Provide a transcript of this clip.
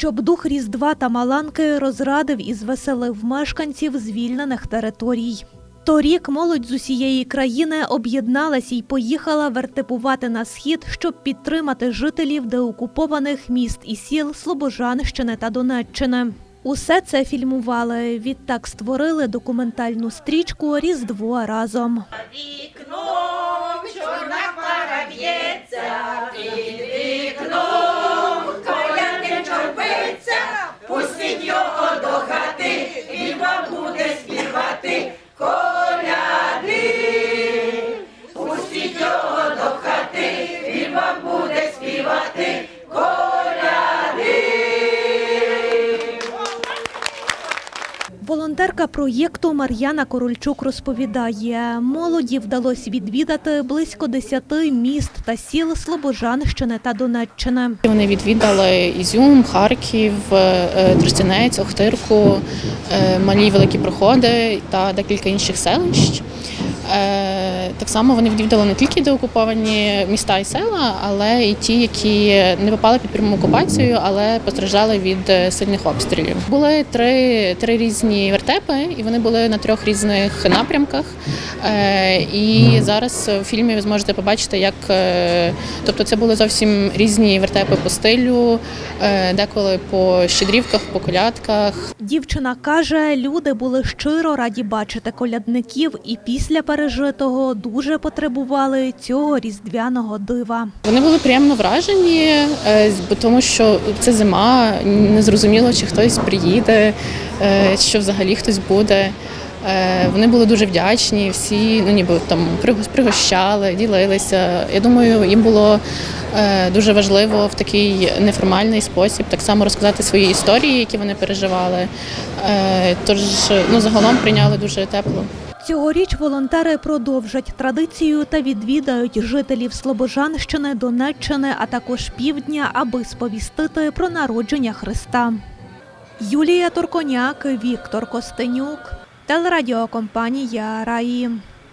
щоб дух Різдва та Маланки розрадив і звеселив мешканців звільнених територій. Торік молодь з усієї країни об'єдналась і поїхала вертепувати на схід, щоб підтримати жителів деокупованих міст і сіл Слобожанщини та Донеччини. Усе це фільмували. Відтак створили документальну стрічку Різдво разом. вікном чорна хмара б'ється, Волонтерка проєкту Мар'яна Корольчук розповідає, молоді вдалося відвідати близько десяти міст та сіл Слобожанщини та Донеччини. Вони відвідали Ізюм, Харків, е, Тростянець, Охтирку, е, малі великі проходи та декілька інших селищ. Е, Так само вони відвідали не тільки деокуповані міста і села, але й ті, які не попали під пряму окупацію, але постраждали від е, сильних обстрілів. Були три, три різні вертепи, і вони були на трьох різних напрямках. Е, І зараз в фільмі ви зможете побачити, як тобто це були зовсім різні вертепи по стилю, деколи по щедрівках, по колядках. Дівчина каже, люди були щиро раді бачити колядників і після пережитого дуже потребували цього різдвяного дива. Вони були приємно вражені, е, бо тому що це зима, не зрозуміло, чи хтось приїде, е, що взагалі хтось буде. Е, Вони були дуже вдячні, всі ну ніби там пригощали, ділилися. Я думаю, їм було дуже важливо в такий неформальний спосіб так само розказати свої історії, які вони переживали. Тож ну загалом прийняли дуже тепло. Цьогоріч волонтери продовжать традицію та відвідають жителів Слобожанщини, Донеччини, а також півдня, аби сповістити про народження Христа. Юлія Турконяк, Віктор Костенюк, телерадіокомпанія Раї.